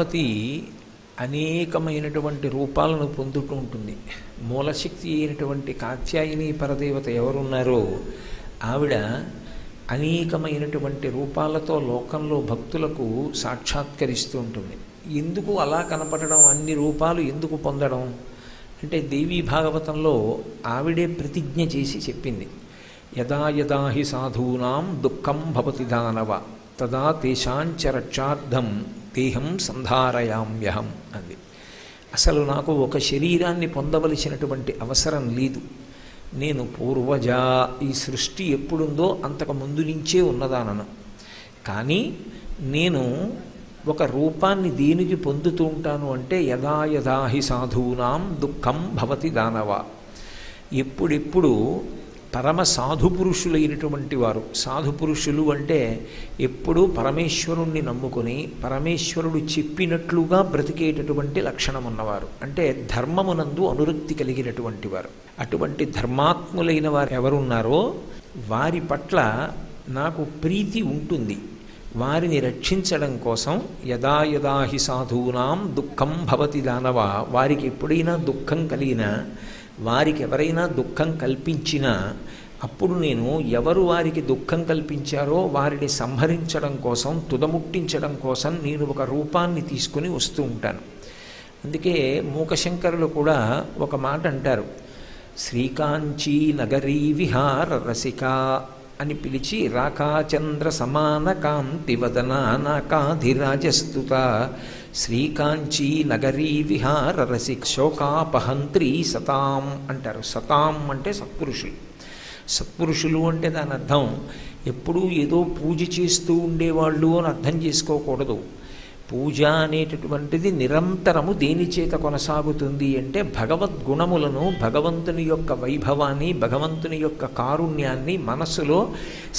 భగవతి అనేకమైనటువంటి రూపాలను పొందుతూ ఉంటుంది. మూలశక్తి అయినటువంటి కాత్యాయని పరదేవత ఎవరున్నారో ఆవిడ అనేకమైనటువంటి రూపాలతో లోకంలో భక్తులకు సాక్షాత్కరిస్తూ ఉంటుంది. ఎందుకు అలా కనపడడం? అన్ని రూపాలు ఎందుకు పొందడం? అంటే దేవీ భాగవతంలో ఆవిడే ప్రతిజ్ఞ చేసి చెప్పింది. యదా యదా హి సాధూనాం దుఃఖం భవతి దానవ. తదా తేషాంచ రక్షార్థం దేహం సంధారయామ్యహం అంది. అసలు నాకు ఒక శరీరాన్ని పొందవలసినటువంటి అవసరం లేదు. నేను పూర్వజ ఈ సృష్టి ఎప్పుడుందో అంతకు ముందు నుంచే ఉన్నదానను. కానీ నేను ఒక రూపాన్ని దేనికి పొందుతూ ఉంటాను అంటే యదా యదా హి సాధూనాం దుఃఖం భవతి దానవ. ఎప్పుడెప్పుడు పరమ సాధు పురుషులైనటువంటి వారు. సాధు పురుషులు అంటే ఎప్పుడూ పరమేశ్వరుణ్ణి నమ్ముకొని పరమేశ్వరుడు చెప్పినట్లుగా బ్రతికేటటువంటి లక్షణం ఉన్నవారు అంటే ధర్మమునందు అనురక్తి కలిగినటువంటి వారు. అటువంటి ధర్మాత్ములైన వారు ఎవరున్నారో వారి పట్ల నాకు ప్రీతి ఉంటుంది. వారిని రక్షించడం కోసం యదా యదా హి సాధూనాం దుఃఖం భవతి దానవా. వారికి ఎప్పుడైనా దుఃఖం కలిగినా వారికి ఎవరైనా దుఃఖం కల్పించినా అప్పుడు నేను ఎవరు వారికి దుఃఖం కల్పించారో వారిని సంహరించడం కోసం తుదముట్టించడం కోసం నేను ఒక రూపాన్ని తీసుకుని వస్తూ ఉంటాను. అందుకే మూకశంకరులు కూడా ఒక మాట అంటారు. శ్రీకాంచీ నగరీ విహార రసిక అని పిలిచి రాకాచంద్ర సమాన కాంతివదన నాకాధిరాజస్తుత శ్రీకాంచీ నగరీ విహార రసిక్ సతాం అంటారు. సతాం అంటే సత్పురుషులు. సత్పురుషులు అంటే దాని అర్థం ఎప్పుడూ ఏదో పూజ చేస్తూ ఉండేవాళ్ళు అని అర్థం చేసుకోకూడదు. పూజ అనేటటువంటిది నిరంతరము దేని చేత కొనసాగుతుంది అంటే భగవద్గుణములను భగవంతుని యొక్క వైభవాన్ని భగవంతుని యొక్క కారుణ్యాన్ని మనస్సులో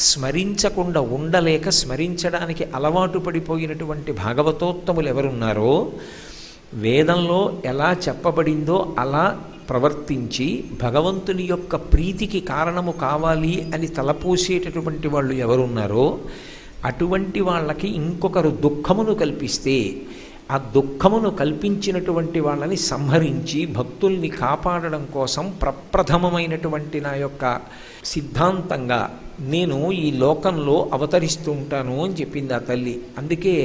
స్మరించకుండా ఉండలేక స్మరించడానికి అలవాటు పడిపోయినటువంటి భాగవతోత్తములు ఎవరున్నారో వేదంలో ఎలా చెప్పబడిందో అలా ప్రవర్తించి భగవంతుని యొక్క ప్రీతికి కారణము కావాలి అని తలపోసేటటువంటి వాళ్ళు ఎవరున్నారో అటువంటి వాళ్ళకి ఇంకొకరు దుఃఖమును కల్పిస్తే ఆ దుఃఖమును కల్పించినటువంటి వాళ్ళని సంహరించి భక్తుల్ని కాపాడడం కోసం ప్రప్రథమమైనటువంటి నా యొక్క సిద్ధాంతంగా నేను ఈ లోకంలో అవతరిస్తూ ఉంటాను అని చెప్పింది ఆ తల్లి. అందుకే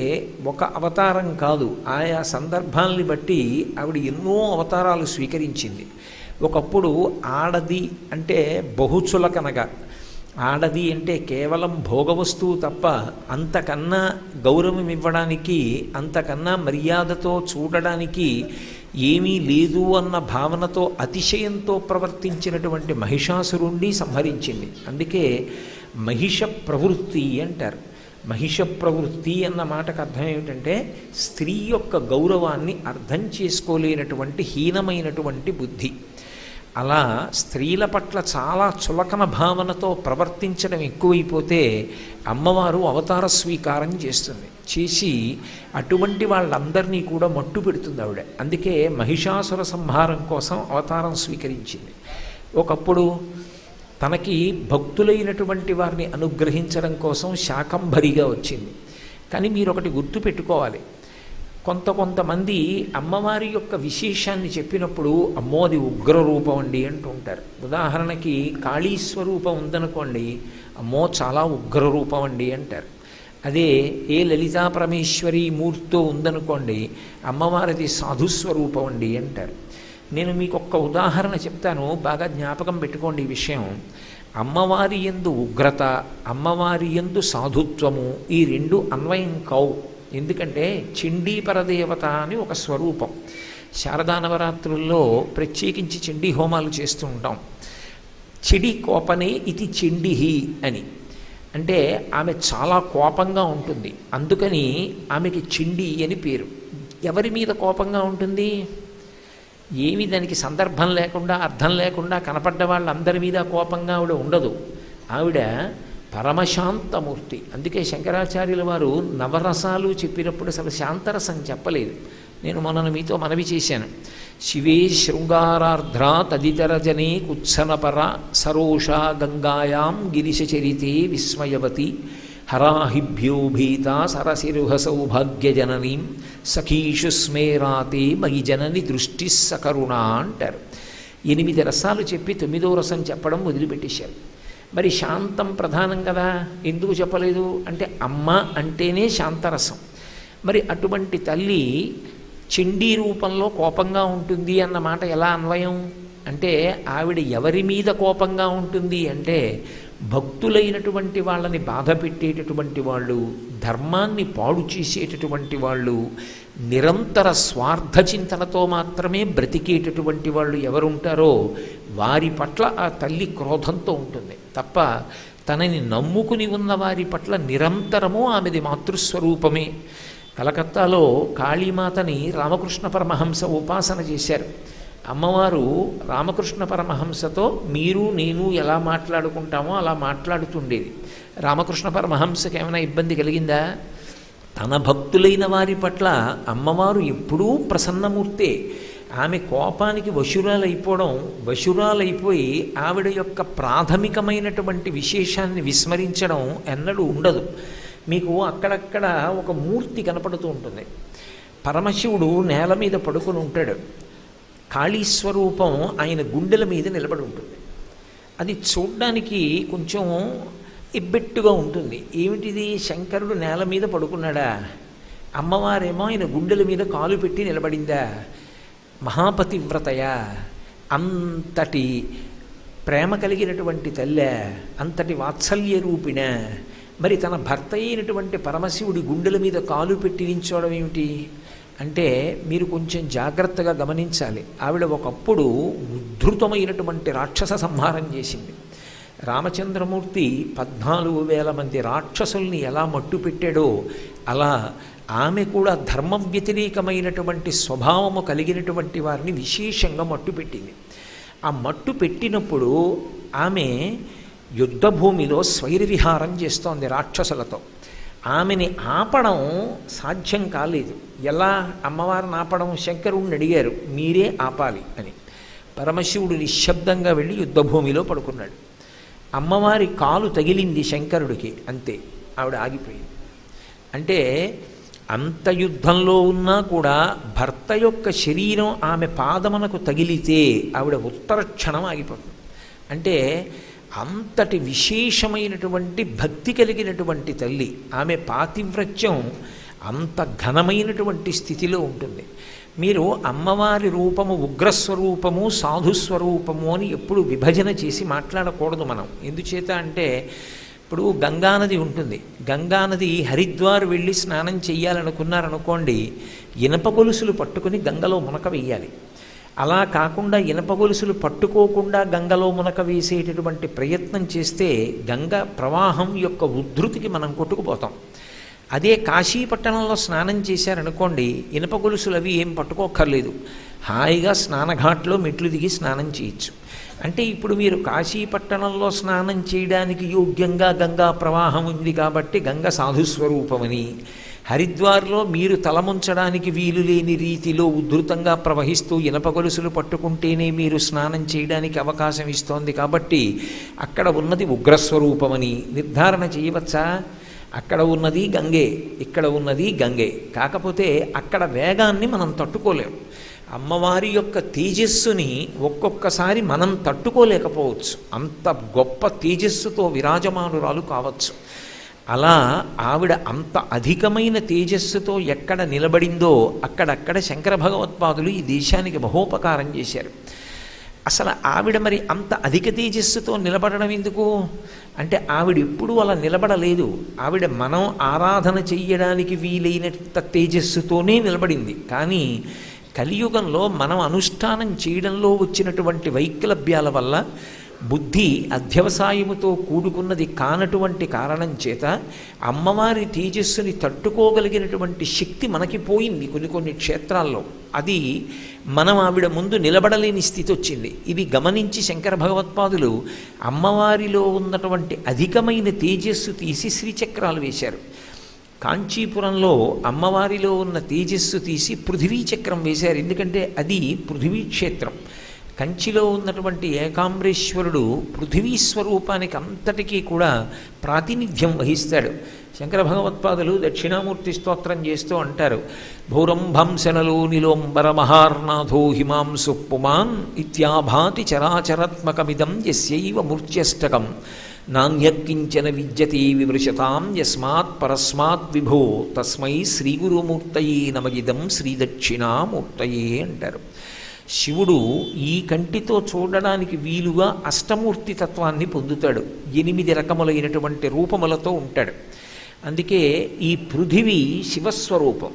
ఒక అవతారం కాదు ఆయా సందర్భాల్ని బట్టి ఆవిడ ఎన్నో అవతారాలు స్వీకరించింది. ఒకప్పుడు ఆడది అంటే బహుచులకనగా ఆడది అంటే కేవలం భోగవస్తువు తప్ప అంతకన్నా గౌరవం ఇవ్వడానికి అంతకన్నా మర్యాదతో చూడడానికి ఏమీ లేదు అన్న భావనతో అతిశయంతో ప్రవర్తించినటువంటి మహిషాసురుణ్ణి సంహరించింది. అందుకే మహిష ప్రవృత్తి అంటారు. మహిష ప్రవృత్తి అన్న మాటకు అర్థం ఏమిటంటే స్త్రీ యొక్క గౌరవాన్ని అర్థం చేసుకోలేనటువంటి హీనమైనటువంటి బుద్ధి. అలా స్త్రీల పట్ల చాలా చులకన భావనతో ప్రవర్తించడం ఎక్కువైపోతే అమ్మవారు అవతార స్వీకారం చేస్తుంది. చేసి అటువంటి వాళ్ళందరినీ కూడా మట్టు పెడుతుంది ఆవిడ. అందుకే మహిషాసుర సంహారం కోసం అవతారం స్వీకరించింది. ఒకప్పుడు తనకి భక్తులైనటువంటి వారిని అనుగ్రహించడం కోసం శాకంభరిగా వచ్చింది. కానీ మీరు ఒకటి గుర్తు పెట్టుకోవాలి. కొంత కొంతమంది అమ్మవారి యొక్క విశేషాన్ని చెప్పినప్పుడు అమ్మో అది ఉగ్రరూపం అండి అంటూ ఉంటారు. ఉదాహరణకి కాళీ స్వరూపం ఉందనుకోండి అమ్మో చాలా ఉగ్రరూపం అండి అంటారు. అదే ఏ లలితా పరమేశ్వరి మూర్తితో ఉందనుకోండి అమ్మవారిది సాధుస్వరూపం అండి అంటారు. నేను మీకు ఒక్క ఉదాహరణ చెప్తాను బాగా జ్ఞాపకం పెట్టుకోండి ఈ విషయం. అమ్మవారి ఎందు ఉగ్రత అమ్మవారి ఎందు సాధుత్వము ఈ రెండు అన్వయం కావు. ఎందుకంటే చండీ పరదేవత అని ఒక స్వరూపం. శారదా నవరాత్రుల్లో ప్రత్యేకించి చండీ హోమాలు చేస్తూ ఉంటాం. చెడి కోపనే ఇది చెండిహి అని. అంటే ఆమె చాలా కోపంగా ఉంటుంది. అందుకని ఆమెకి చిండి అని పేరు. ఎవరి మీద కోపంగా ఉంటుంది? ఏమి దానికి సందర్భం లేకుండా అర్థం లేకుండా కనపడ్డ వాళ్ళందరి మీద కోపంగా ఆవిడ ఉండదు. ఆవిడ పరమశాంతమూర్తి. అందుకే శంకరాచార్యుల వారు నవరసాలు చెప్పినప్పుడు అసలు శాంతరసం చెప్పలేదు. నేను మొన్న మీతో మనవి చేశాను. శివే శృంగారార్ధ్ర తదితర జనే కుత్సనపర సరోష గంగాయాం గిరిశచరితే విస్మయవతి. హరాహిభ్యో భీత సరసిరుహ సౌభాగ్యజననీం సఖీషు స్మేరాతే మయి జనని దృష్టి సకరుణ అంటారు. ఎనిమిది రసాలు చెప్పి తొమ్మిదో రసం చెప్పడం వదిలిపెట్టేశారు మరి శాంతం ప్రధానం కదా. ఎందుకు చెప్పలేదు? అంటే అమ్మ అంటేనే శాంతరసం. మరి అటువంటి తల్లి చెండీ రూపంలో కోపంగా ఉంటుంది అన్న మాట ఎలా అన్వయం? అంటే ఆవిడ ఎవరి మీద కోపంగా ఉంటుంది అంటే భక్తులైనటువంటి వాళ్ళని బాధ పెట్టేటటువంటి వాళ్ళు ధర్మాన్ని పాడు చేసేటటువంటి వాళ్ళు నిరంతర స్వార్థ చింతనతో మాత్రమే బ్రతికేటటువంటి వాళ్ళు ఎవరుంటారో వారి పట్ల ఆ తల్లి క్రోధంతో ఉంటుంది. తప్ప తనని నమ్ముకుని ఉన్న వారి పట్ల నిరంతరము ఆమెది మాతృస్వరూపమే. కలకత్తాలో కాళీమాతని రామకృష్ణ పరమహంస ఉపాసన చేశారు. అమ్మవారు రామకృష్ణ పరమహంసతో మీరు నేను ఎలా మాట్లాడుకుంటామో అలా మాట్లాడుతుండేది. రామకృష్ణ పరమహంసకి ఏమైనా ఇబ్బంది కలిగిందా? తన భక్తులైన వారి పట్ల అమ్మవారు ఎప్పుడూ ప్రసన్నమూర్తే ఆమె కోపానికి వశురాలైపోవడం వశురాలైపోయి ఆవిడ యొక్క ప్రాథమికమైనటువంటి విశేషాన్ని విస్మరించడం ఎన్నడూ ఉండదు. మీకు అక్కడక్కడ ఒక మూర్తి కనపడుతూ ఉంటుంది. పరమశివుడు నేల మీద పడుకొని ఉంటాడు. కాళీస్వరూపం ఆయన గుండెల మీద నిలబడి ఉంటుంది. అది చూడ్డానికి కొంచెం ఇబ్బెట్టుగా ఉంటుంది. ఏమిటిది? శంకరుడు నేల మీద పడుకున్నాడా? అమ్మవారేమో ఆయన గుండెల మీద కాలు పెట్టి నిలబడిందా? మహాపతివ్రతయ? అంతటి ప్రేమ కలిగినటువంటి తల్లె అంతటి వాత్సల్య రూపిణ. మరి తన భర్త అయినటువంటి పరమశివుడి గుండెల మీద కాలు పెట్టి నించోవడం ఏమిటి? అంటే మీరు కొంచెం జాగ్రత్తగా గమనించాలి. ఆవిడ ఒకప్పుడు ఉద్ధృతమైనటువంటి రాక్షస సంహారం చేసింది. రామచంద్రమూర్తి పద్నాలుగు వేల మంది రాక్షసుల్ని ఎలా మట్టు పెట్టాడో అలా ఆమె కూడా ధర్మ వ్యతిరేకమైనటువంటి స్వభావము కలిగినటువంటి వారిని విశేషంగా మట్టు పెట్టింది. ఆ మట్టు పెట్టినప్పుడు ఆమె యుద్ధభూమిలో స్వైరవిహారం చేస్తోంది రాక్షసులతో. ఆమెని ఆపడం సాధ్యం కాలేదు. ఎలా? అమ్మవారిని ఆపడం? శంకరుణ్ణి అడిగారు. మీరే ఆపాలి అని. పరమశివుడు నిశ్శబ్దంగా వెళ్ళి యుద్ధభూమిలో పడుకున్నాడు. అమ్మవారి కాలు తగిలింది శంకరుడికి. అంతే. ఆవిడ ఆగిపోయింది. అంటే అంత యుద్ధంలో ఉన్నా కూడా భర్త యొక్క శరీరం ఆమె పాదమునకు తగిలితే ఆవిడ ఉత్తర క్షణం ఆగిపోతుంది. అంటే అంతటి విశేషమైనటువంటి భక్తి కలిగినటువంటి తల్లి ఆమె పాతివ్రత్యం అంత ఘనమైనటువంటి స్థితిలో ఉంటుంది. మీరు అమ్మవారి రూపము ఉగ్రస్వరూపము సాధుస్వరూపము అని ఎప్పుడు విభజన చేసి మాట్లాడకూడదు మనం. ఎందుచేత అంటే ఇప్పుడు గంగానది ఉంటుంది. గంగానది హరిద్వార్ వెళ్ళి స్నానం చేయాలనుకున్నారనుకోండి ఇనప గొలుసులు పట్టుకుని గంగలో మునక వెయ్యాలి. అలా కాకుండా ఇనప గొలుసులు పట్టుకోకుండా గంగలో మునక వేసేటటువంటి ప్రయత్నం చేస్తే గంగ ప్రవాహం యొక్క ఉద్ధృతికి మనం కొట్టుకుపోతాం. అదే కాశీపట్టణంలో స్నానం చేశారనుకోండి ఇనప గొలుసులు అవి ఏం పట్టుకోక్కర్లేదు. హాయిగా స్నానఘాట్లో మెట్లు దిగి స్నానం చేయొచ్చు. అంటే ఇప్పుడు మీరు కాశీపట్టణంలో స్నానం చేయడానికి యోగ్యంగా గంగా ప్రవాహం ఉంది కాబట్టి గంగ సాధుస్వరూపమని హరిద్వార్లో మీరు తలముంచడానికి వీలు లేని రీతిలో ఉధృతంగా ప్రవహిస్తూ ఇనప గొలుసులు పట్టుకుంటేనే మీరు స్నానం చేయడానికి అవకాశం ఇస్తోంది కాబట్టి అక్కడ ఉన్నది ఉగ్రస్వరూపమని నిర్ధారణ చేయవచ్చా? అక్కడ ఉన్నది గంగే ఇక్కడ ఉన్నది గంగే. కాకపోతే అక్కడ వేగాన్ని మనం తట్టుకోలేము అమ్మవారి యొక్క తేజస్సుని ఒక్కొక్కసారి మనం తట్టుకోలేకపోవచ్చు. అంత గొప్ప తేజస్సుతో విరాజమానురాలు కావచ్చు. అలా ఆవిడ అంత అధికమైన తేజస్సుతో ఎక్కడ నిలబడిందో అక్కడక్కడ శంకర భగవత్పాదులు ఈ దేశానికి బహోపకారం చేశారు. అసలు ఆవిడ మరి అంత అధిక తేజస్సుతో నిలబడడం ఎందుకు? అంటే ఆవిడ ఎప్పుడూ అలా నిలబడలేదు. ఆవిడ మనం ఆరాధన చెయ్యడానికి వీలైనంత తేజస్సుతోనే నిలబడింది. కానీ కలియుగంలో మనం అనుష్ఠానం చేయడంలో వచ్చినటువంటి వైకలభ్యాల వల్ల బుద్ధి అధ్యవసాయముతో కూడుకున్నది కానటువంటి కారణం చేత అమ్మవారి తేజస్సుని తట్టుకోగలిగినటువంటి శక్తి మనకి పోయింది కొన్ని కొన్ని క్షేత్రాల్లో. అది మనం ఆవిడ ముందు నిలబడలేని స్థితి వచ్చింది. ఇది గమనించి శంకర భగవత్పాదులు అమ్మవారిలో ఉన్నటువంటి అధికమైన తేజస్సు తీసి శ్రీచక్రాలు వేశారు. కాంచీపురంలో అమ్మవారిలో ఉన్న తేజస్సు తీసి పృథివీ చక్రం వేశారు. ఎందుకంటే అది పృథివీ క్షేత్రం. కంచిలో ఉన్నటువంటి ఏకాంబరేశ్వరుడు పృథివీ స్వరూపానికి అంతటికీ కూడా ప్రాతినిధ్యం వహిస్తాడు. శంకర భగవత్పాదులు దక్షిణామూర్తి స్తోత్రం చేస్తూ అంటారు భూరంభంశనలో నిలోంబర మహార్నాథో హిమాంసు పుమాన్ ఇత్యాభాతి చరాచరాత్మకమిదం యస్యైవ మూర్త్యష్టకం నాణ్యకించన విద్యతే వివృశతాం యస్మాత్ పరస్మాత్ విభో తస్మై శ్రీగురుమూర్తయే నమగిదం శ్రీదక్షిణామూర్తయే అంటారు. శివుడు ఈ కంటితో చూడడానికి వీలుగా అష్టమూర్తి తత్వాన్ని పొందుతాడు. ఎనిమిది రకములైనటువంటి రూపములతో ఉంటాడు. అందుకే ఈ పృథివీ శివస్వరూపం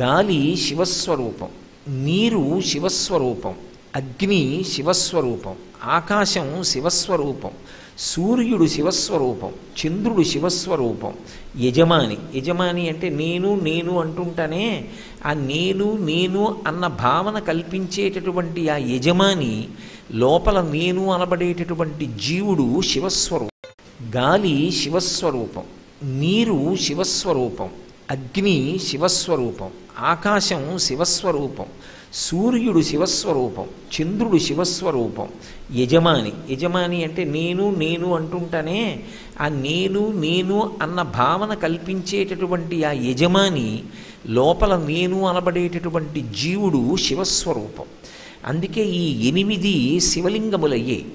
గాలి శివస్వరూపం నీరు శివస్వరూపం అగ్ని శివస్వరూపం ఆకాశం శివస్వరూపం సూర్యుడు శివస్వరూపం చంద్రుడు శివస్వరూపం యజమాని. యజమాని అంటే నేను నేను అంటుంటానే ఆ నేను నేను అన్న భావన కల్పించేటటువంటి ఆ యజమాని లోపల నేను అనబడేటటువంటి జీవుడు శివస్వరూపం. గాలి శివస్వరూపం నీరు శివస్వరూపం అగ్ని శివస్వరూపం ఆకాశం శివస్వరూపం సూర్యుడు శివస్వరూపం చంద్రుడు శివస్వరూపం యజమాని. యజమాని అంటే నేను నేను అంటుంటానే ఆ నేను నేను అన్న భావన కల్పించేటటువంటి ఆ యజమాని లోపల నేను అనబడేటటువంటి జీవుడు శివస్వరూపం. అందుకే ఈ ఎనిమిది శివలింగములయ్యాయి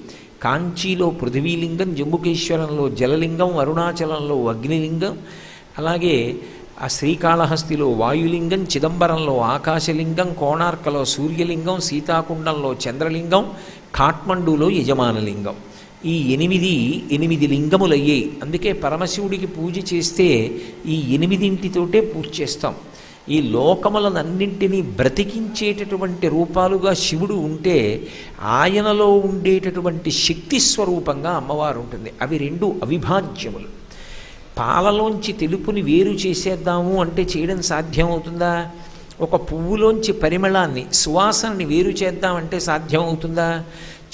కాంచీలో పృథివీలింగం జంబుకేశ్వరంలో జలలింగం అరుణాచలంలో అగ్నిలింగం అలాగే ఆ శ్రీకాళహస్తిలో వాయులింగం చిదంబరంలో ఆకాశలింగం కోణార్కలో సూర్యలింగం సీతాకుండంలో చంద్రలింగం కాఠ్మండూలో యజమానలింగం ఈ ఎనిమిది ఎనిమిది లింగములయ్యాయి అందుకే పరమశివుడికి పూజ చేస్తే ఈ ఎనిమిదింటితోటే పూజ చేస్తాం. ఈ లోకములనన్నింటినీ బ్రతికించేటటువంటి రూపాలుగా శివుడు ఉంటే ఆయనలో ఉండేటటువంటి శక్తి స్వరూపంగా అమ్మవారు ఉంటుంది అవి రెండు అవిభాజ్యములు. పాలలోంచి తెలుపుని వేరు చేసేద్దాము అంటే చేయడం సాధ్యమవుతుందా? ఒక పువ్వులోంచి పరిమళాన్ని సువాసనని వేరు చేద్దామంటే సాధ్యం అవుతుందా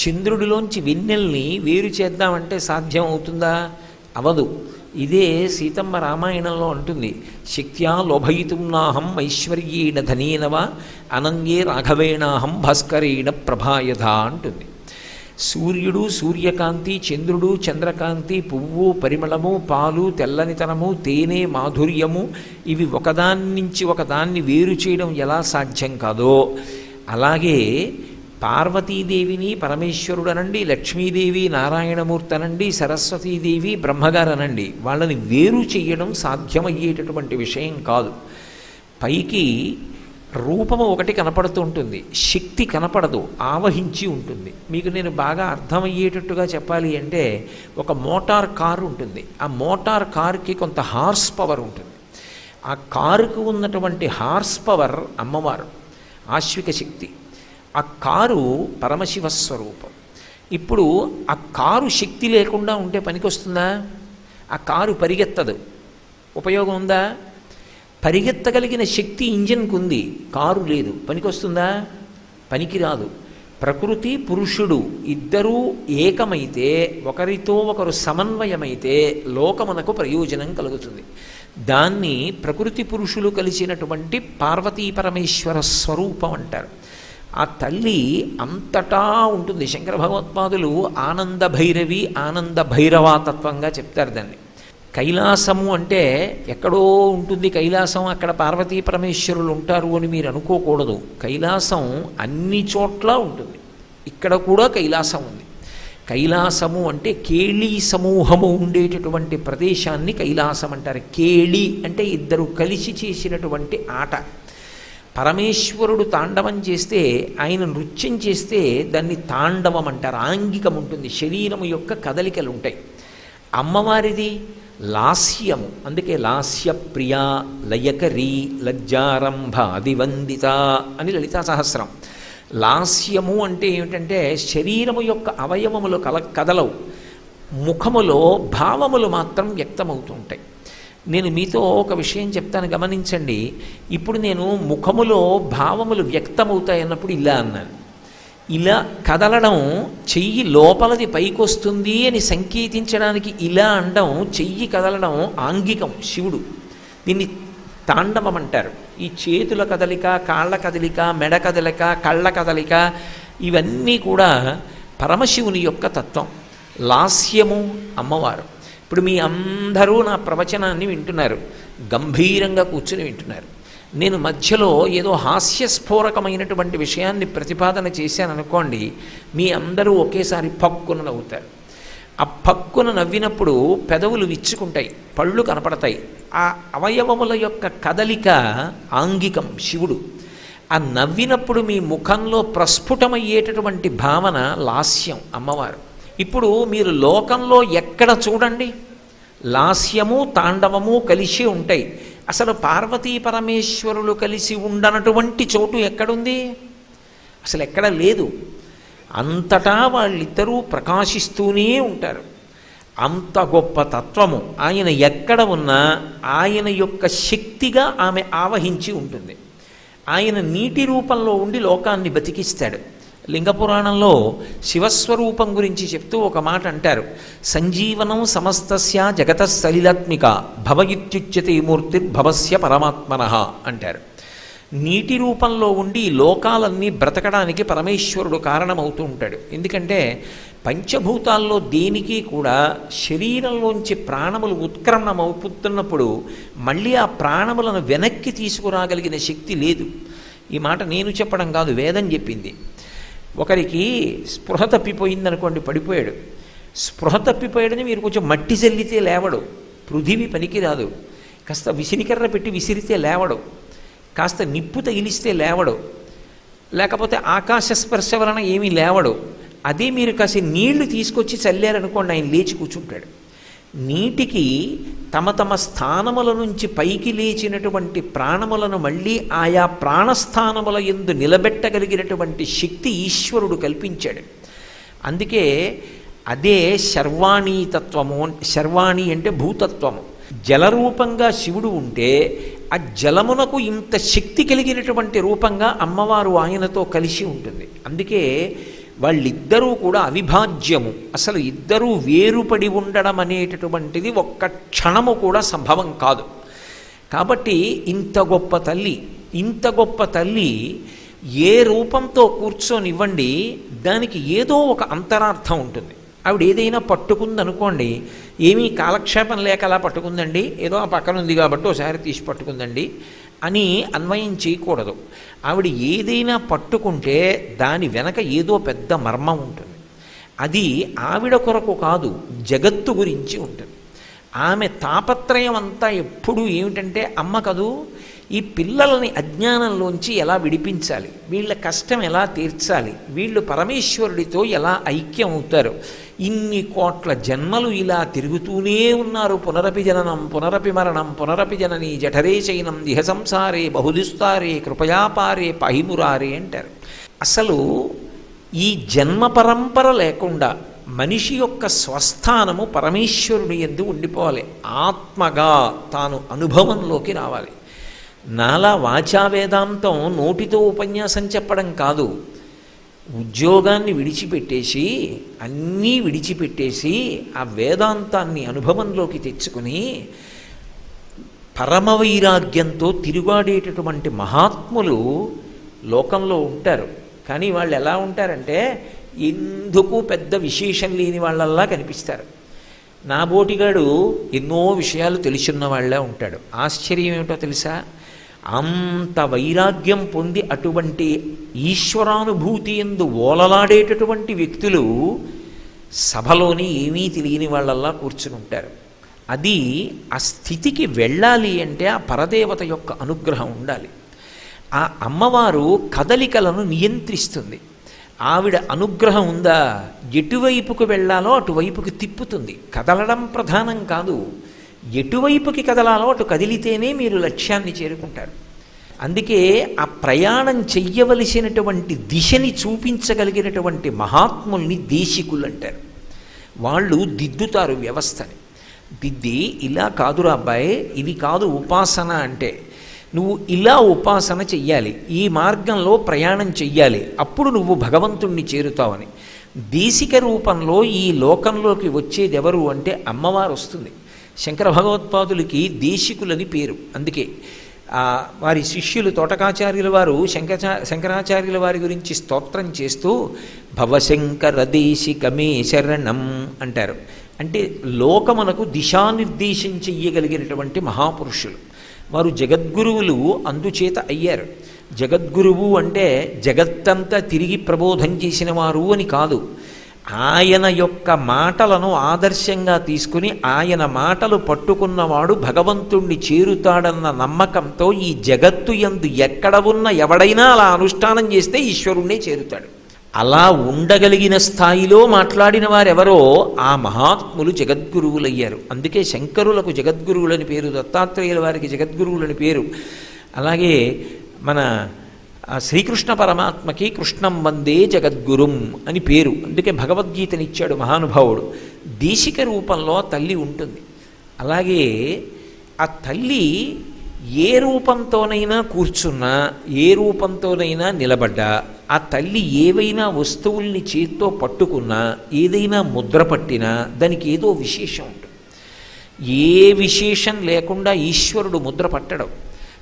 చంద్రుడిలోంచి వెన్నెల్ని వేరు చేద్దామంటే సాధ్యం అవుతుందా అవదు. ఇదే సీతమ్మ రామాయణంలో అంటుంది. శక్త్యా లోభయితుం నాహం ఐశ్వర్యేణ ధనేనవ అనంగే రాఘవేణాహం భాస్కరేణ ప్రభాయధ అంటుంది. సూర్యుడు సూర్యకాంతి చంద్రుడు చంద్రకాంతి పువ్వు పరిమళము పాలు తెల్లనితనము తేనె మాధుర్యము ఇవి ఒకదాని నుంచి ఒకదాన్ని వేరు చేయడం ఎలా సాధ్యం కాదో. అలాగే పార్వతీదేవిని పరమేశ్వరుడు అనండి లక్ష్మీదేవి నారాయణమూర్తి అనండి సరస్వతీదేవి బ్రహ్మగారు అనండి వాళ్ళని వేరు చేయడం సాధ్యమయ్యేటటువంటి విషయం కాదు. పైకి రూపము ఒకటి కనపడుతూ ఉంటుంది శక్తి కనపడదు ఆవహించి ఉంటుంది. మీకు నేను బాగా అర్థమయ్యేటట్టుగా చెప్పాలి అంటే ఒక మోటార్ కారు ఉంటుంది. ఆ మోటార్ కారుకి కొంత హార్స్ పవర్ ఉంటుంది. ఆ కారుకు ఉన్నటువంటి హార్స్ పవర్ అమ్మవారు ఆశ్విక శక్తి. ఆ కారు పరమశివ స్వరూపం. ఇప్పుడు ఆ కారు శక్తి లేకుండా ఉంటే పనికొస్తుందా? ఆ కారు పరిగెత్తదు. ఉపయోగం ఉందా? పరిగెత్తగలిగిన శక్తి ఇంజిన్కు ఉంది కారు లేదు. పనికొస్తుందా? పనికిరాదు ప్రకృతి పురుషుడు ఇద్దరూ ఏకమైతే ఒకరితో ఒకరు సమన్వయమైతే లోకమునకు ప్రయోజనం కలుగుతుంది. దాన్ని ప్రకృతి పురుషులు కలిసినటువంటి పార్వతీ పరమేశ్వర స్వరూపం అంటారు. ఆ తల్లి అంతటా ఉంటుంది. శంకర భగవత్పాదులు ఆనంద భైరవి ఆనంద భైరవాతత్వంగా చెప్తారు దాన్ని. కైలాసము అంటే ఎక్కడో ఉంటుంది కైలాసం అక్కడ పార్వతీ పరమేశ్వరులు ఉంటారు అని మీరు అనుకోకూడదు. కైలాసం అన్ని చోట్ల ఉంటుంది. ఇక్కడ కూడా కైలాసం ఉంది. కైలాసము అంటే కేళీ సమూహము ఉండేటటువంటి ప్రదేశాన్ని కైలాసం అంటారు. కేళి అంటే ఇద్దరు కలిసి చేసినటువంటి ఆట. పరమేశ్వరుడు తాండవం చేస్తే ఆయన నృత్యం చేస్తే దాన్ని తాండవం అంటారు. ఆంగికం ఉంటుంది. శరీరము యొక్క కదలికలు ఉంటాయి. అమ్మవారిది లాస్యము అందుకే లాస్య ప్రియ లయకరి లజ్జారంభ అదివందిత అని లలితా సహస్రం. లాస్యము అంటే ఏమిటంటే శరీరము యొక్క అవయవములు కల కదలవు. ముఖములో భావములు మాత్రం వ్యక్తమవుతుంటాయి. నేను మీతో ఒక విషయం చెప్తాను గమనించండి. ఇప్పుడు నేను ముఖములో భావములు వ్యక్తమవుతాయన్నప్పుడు ఇలా అన్నాను. ఇలా కదలడం చెయ్యి లోపలది పైకొస్తుంది అని సంకేతించడానికి ఇలా అనడం చెయ్యి కదలడం ఆంగికం శివుడు. దీన్ని తాండవం అంటారు ఈ చేతుల కదలిక కాళ్ళ కదలిక మెడ కదలిక కళ్ళ కదలిక ఇవన్నీ కూడా పరమశివుని యొక్క తత్వం. లాస్యము అమ్మవారు. ఇప్పుడు మీ అందరూ నా ప్రవచనాన్ని వింటున్నారు. గంభీరంగా కూర్చుని వింటున్నారు. నేను మధ్యలో ఏదో హాస్యస్ఫోరకమైనటువంటి విషయాన్ని ప్రతిపాదన చేశాను అనుకోండి మీ అందరూ ఒకేసారి పక్కున నవ్వుతారు. ఆ పక్కున నవ్వినప్పుడు పెదవులు విచ్చుకుంటాయి పళ్ళు కనపడతాయి. ఆ అవయవముల యొక్క కదలిక ఆంగికం శివుడు. ఆ నవ్వినప్పుడు మీ ముఖంలో ప్రస్ఫుటమయ్యేటటువంటి భావన లాస్యం అమ్మవారు. ఇప్పుడు మీరు లోకంలో ఎక్కడ చూడండి? లాస్యము తాండవము కలిసి ఉంటాయి. అసలు పార్వతీ పరమేశ్వరులు కలిసి ఉండనటువంటి చోటు ఎక్కడుంది? అసలు ఎక్కడ లేదు. అంతటా వాళ్ళిద్దరూ ప్రకాశిస్తూనే ఉంటారు. అంత గొప్ప తత్వము. ఆయన ఎక్కడ ఉన్నా ఆయన యొక్క శక్తిగా ఆమె ఆవహించి ఉంటుంది. ఆయన నీటి రూపంలో ఉండి లోకాన్ని బతికిస్తాడు. లింగపురాణంలో శివస్వరూపం గురించి చెప్తూ ఒక మాట అంటారు. సంజీవనం సమస్తస్య జగత సలిలాత్మిక భవయిత్యుచ్యతే మూర్తిర్భవస్య పరమాత్మన అంటారు. నీటి రూపంలో ఉండి లోకాలన్నీ బ్రతకడానికి పరమేశ్వరుడు కారణమవుతూ ఉంటాడు. ఎందుకంటే పంచభూతాల్లో దేనికి కూడా శరీరంలోంచి ప్రాణములు ఉత్క్రమణమవుతున్నప్పుడు మళ్ళీ ఆ ప్రాణములను వెనక్కి తీసుకురాగలిగిన శక్తి లేదు. ఈ మాట నేను చెప్పడం కాదు వేదం చెప్పింది. ఒకరికి స్పృహ తప్పిపోయిందనుకోండి పడిపోయాడు. స్పృహ తప్పిపోయాడని మీరు కొంచెం మట్టి చల్లితే లేవడు. పృథివీ పనికిరాదు. కాస్త విసిరికర్ర పెట్టి విసిరితే లేవడు. కాస్త నిప్పు తగిలిస్తే లేవడు. లేకపోతే ఆకాశ స్పర్శ వలన ఏమీ లేవడు. అదే మీరు కాసి నీళ్ళు తీసుకొచ్చి చల్లారనుకోండి ఆయన లేచి కూర్చుంటాడు. నీటికి తమ తమ స్థానముల నుంచి పైకి లేచినటువంటి ప్రాణములను మళ్ళీ ఆయా ప్రాణస్థానముల ఎందు నిలబెట్టగలిగినటువంటి శక్తి ఈశ్వరుడు కల్పించాడు. అందుకే అదే శర్వాణీ తత్వము శర్వాణి అంటే భూతత్వము. జలరూపంగా శివుడు ఉంటే ఆ జలమునకు ఇంత శక్తి కలిగినటువంటి రూపంగా అమ్మవారు ఆయనతో కలిసి ఉంటుంది. అందుకే వాళ్ళిద్దరూ కూడా అవిభాజ్యము. అసలు ఇద్దరూ వేరుపడి ఉండడం అనేటటువంటిది ఒక్క క్షణము కూడా సంభవం కాదు. కాబట్టి ఇంత గొప్ప తల్లి ఇంత గొప్ప తల్లి ఏ రూపంతో కూర్చొనివ్వండి దానికి ఏదో ఒక అంతరార్థం ఉంటుంది. ఆవిడ ఏదైనా పట్టుకుందనుకోండి ఏమీ కాలక్షేపం లేక అలా పట్టుకుందండి ఏదో ఆ పక్కన ఉంది కాబట్టి ఒకసారి తీసి పట్టుకుందండి అని అన్వయం చేయకూడదు ఆవిడ ఏదైనా పట్టుకుంటే దాని వెనక ఏదో పెద్ద మర్మం ఉంటుంది. అది ఆవిడ కొరకు కాదు జగత్తు గురించి ఉంటుంది. ఆమె తాపత్రయం అంతా ఎప్పుడు ఏమిటంటే అమ్మ కదూ ఈ పిల్లలని అజ్ఞానంలోంచి ఎలా విడిపించాలి? వీళ్ళ కష్టం ఎలా తీర్చాలి? వీళ్ళు పరమేశ్వరుడితో ఎలా ఐక్యం అవుతారు ఇన్ని కోట్ల జన్మలు ఇలా తిరుగుతూనే ఉన్నారు. పునరపి జననం పునరపి మరణం పునరపి జనని జఠరే చైనం ఇహ సంసారే బహుదుస్తారే కృపయాపారే పహిమురారే అంటారు. అసలు ఈ జన్మ పరంపర లేకుండా మనిషి యొక్క స్వస్థానము పరమేశ్వరుని ఎందు ఉండిపోవాలి. ఆత్మగా తాను అనుభవంలోకి రావాలి. నాలా వాచా వేదాంతం నోటితో ఉపన్యాసం చెప్పడం కాదు. ఉద్యోగాన్ని విడిచిపెట్టేసి అన్నీ విడిచిపెట్టేసి ఆ వేదాంతాన్ని అనుభవంలోకి తెచ్చుకుని పరమవైరాగ్యంతో తిరుగాడేటటువంటి మహాత్ములు లోకంలో ఉంటారు. కానీ వాళ్ళు ఎలా ఉంటారంటే ఎందుకు పెద్ద విశేషం లేని వాళ్ళల్లా కనిపిస్తారు. నా బోటిగాడు ఎన్నో విషయాలు తెలుసున్న వాళ్ళే ఉంటాడు. ఆశ్చర్యం ఏమిటో తెలుసా? అంత వైరాగ్యం పొంది అటువంటి ఈశ్వరానుభూతి ఎందు ఓలలాడేటటువంటి వ్యక్తులు సభలోని ఏమీ తెలియని వాళ్ళల్లా కూర్చుని ఉంటారు. అది ఆ స్థితికి వెళ్ళాలి అంటే ఆ పరదేవత యొక్క అనుగ్రహం ఉండాలి. ఆ అమ్మవారు కదలికలను నియంత్రిస్తుంది. ఆవిడ అనుగ్రహం ఉందా ఎటువైపుకు వెళ్ళాలో అటువైపుకి తిప్పుతుంది. కదలడం ప్రధానం కాదు. ఎటువైపుకి కదలాలో అటు కదిలితేనే మీరు లక్ష్యాన్ని చేరుకుంటారు. అందుకే ఆ ప్రయాణం చెయ్యవలసినటువంటి దిశని చూపించగలిగినటువంటి మహాత్ముల్ని దేశికులు అంటారు వాళ్ళు దిద్దుతారు వ్యవస్థని. దిద్ది ఇలా కాదురా అబ్బాయి ఇది కాదు ఉపాసన అంటే నువ్వు ఇలా ఉపాసన చెయ్యాలి ఈ మార్గంలో ప్రయాణం చెయ్యాలి అప్పుడు నువ్వు భగవంతుణ్ణి చేరుతావని. దేశిక రూపంలో ఈ లోకంలోకి వచ్చేది ఎవరు అంటే అమ్మవారు వస్తుంది శంకర భగవత్పాదులకి దేశికులని పేరు. అందుకే వారి శిష్యులు తోటకాచార్యుల వారు శంకచా శంకరాచార్యుల వారి గురించి స్తోత్రం చేస్తూ భవశంకర దేశికమే శరణం అంటారు. అంటే లోకమునకు దిశానిర్దేశం చెయ్యగలిగినటువంటి మహాపురుషులు. వారు జగద్గురువులు అందుచేత అయ్యారు. జగద్గురువు అంటే జగత్తంతా తిరిగి ప్రబోధం చేసిన వారు అని కాదు. ఆయన యొక్క మాటలను ఆదర్శంగా తీసుకుని ఆయన మాటలు పట్టుకున్నవాడు భగవంతుణ్ణి చేరుతాడన్న నమ్మకంతో ఈ జగత్తు యందు ఎక్కడ ఉన్న ఎవడైనా అలా అనుష్ఠానం చేస్తే ఈశ్వరుణ్ణే చేరుతాడు. అలా ఉండగలిగిన స్థాయిలో మాట్లాడిన వారెవరో ఆ మహాత్ములు జగద్గురువులయ్యారు. అందుకే శంకరులకు జగద్గురువులని పేరు దత్తాత్రేయుల వారికి జగద్గురువులని పేరు. అలాగే మన ఆ శ్రీకృష్ణ పరమాత్మకి కృష్ణం వందే జగద్గురుం అని పేరు. అందుకే భగవద్గీతనిచ్చాడు మహానుభావుడు. దేశిక రూపంలో తల్లి ఉంటుంది. అలాగే ఆ తల్లి ఏ రూపంతోనైనా కూర్చున్నా ఏ రూపంతోనైనా నిలబడ్డా ఆ తల్లి ఏవైనా వస్తువుల్ని చేత్తో పట్టుకున్నా ఏదైనా ముద్ర పట్టినా దానికి ఏదో విశేషం ఉంటుంది. ఏ విశేషం లేకుండా ఈశ్వరుడు ముద్ర పట్టడం.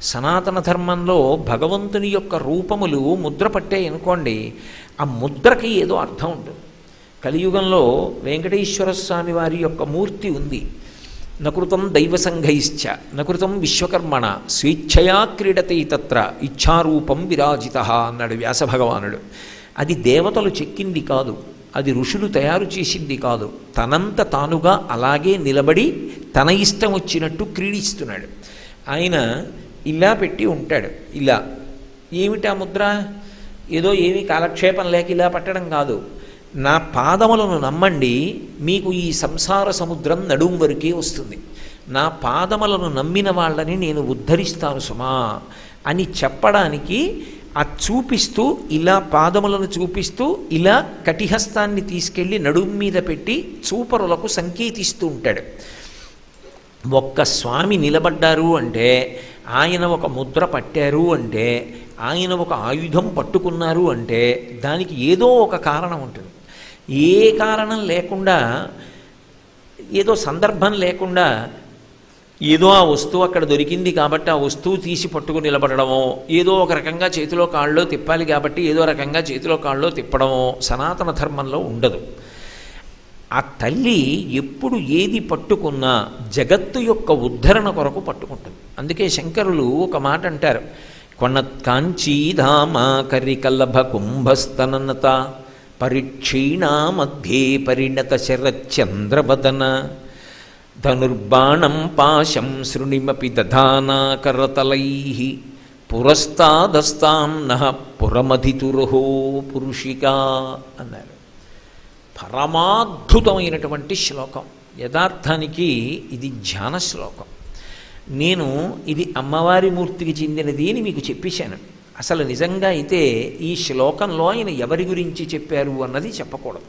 సనాతన ధర్మంలో భగవంతుని యొక్క రూపములు ముద్ర పట్టే అనుకోండి ఆ ముద్రకి ఏదో అర్థం ఉంటుంది కలియుగంలో వెంకటేశ్వర స్వామి వారి యొక్క మూర్తి ఉంది. నకృతం దైవసంఘైశ్చ నకృతం విశ్వకర్మణ స్వేచ్ఛయా క్రీడతే తత్ర ఇచ్ఛారూపం విరాజిత అన్నాడు వ్యాస భగవానుడు అది దేవతలు చెక్కింది కాదు అది ఋషులు తయారు చేసింది కాదు. తనంత తానుగా అలాగే నిలబడి తన ఇష్టం వచ్చినట్టు క్రీడిస్తున్నాడు. ఆయన ఇలా పెట్టి ఉంటాడు. ఇలా. ఏమిటా ముద్ర? ఏదో ఏమీ కాలక్షేపం లేక ఇలా పట్టడం కాదు. నా పాదములను నమ్మండి మీకు ఈ సంసార సముద్రం నడుం వరకే వస్తుంది. నా పాదములను నమ్మిన వాళ్ళని నేను ఉద్ధరిస్తాను సుమా అని చెప్పడానికి ఆ చూపిస్తూ ఇలా పాదములను చూపిస్తూ ఇలా కటిహస్తాన్ని తీసుకెళ్ళి నడుం మీద పెట్టి చూపరులకు సంకేతిస్తూ ఉంటాడు. ఒక్క స్వామి నిలబడ్డారు అంటే ఆయన ఒక ముద్ర పట్టారు అంటే ఆయన ఒక ఆయుధం పట్టుకున్నారు అంటే దానికి ఏదో ఒక కారణం ఉంటుంది. ఏ కారణం లేకుండా ఏదో సందర్భం లేకుండా ఏదో ఆ వస్తువు అక్కడ దొరికింది కాబట్టి ఆ వస్తువు తీసి పట్టుకుని నిలబడడమో ఏదో ఒక రకంగా చేతిలో కాళ్ళలో తిప్పాలి కాబట్టి ఏదో రకంగా చేతిలో కాళ్ళలో తిప్పడమో సనాతన ధర్మంలో ఉండదు. ఆ తల్లి ఎప్పుడు ఏది పట్టుకున్నా జగత్తు యొక్క ఉద్ధరణ కొరకు పట్టుకుంటుంది. అందుకే శంకరులు ఒక మాట అంటారు. కొన్నత్ కాంచీధామ కరికల్లభ కుంభస్తనత పరిక్షీణా మధ్యే పరిణత శరచంద్రవదన ధనుర్బాణం పాశం శృణిమపి దధానాకరతలై పురస్తాదస్తాం నహ పురమధితురుహో పురుషికా అన్నారు. పరమాద్భుతమైనటువంటి శ్లోకం. యథార్థానికి ఇది ధ్యాన శ్లోకం. నేను ఇది అమ్మవారి మూర్తికి చెందినది అని మీకు చెప్పేశాను. అసలు నిజంగా అయితే ఈ శ్లోకంలో ఆయన ఎవరి గురించి చెప్పారు అన్నది చెప్పకూడదు.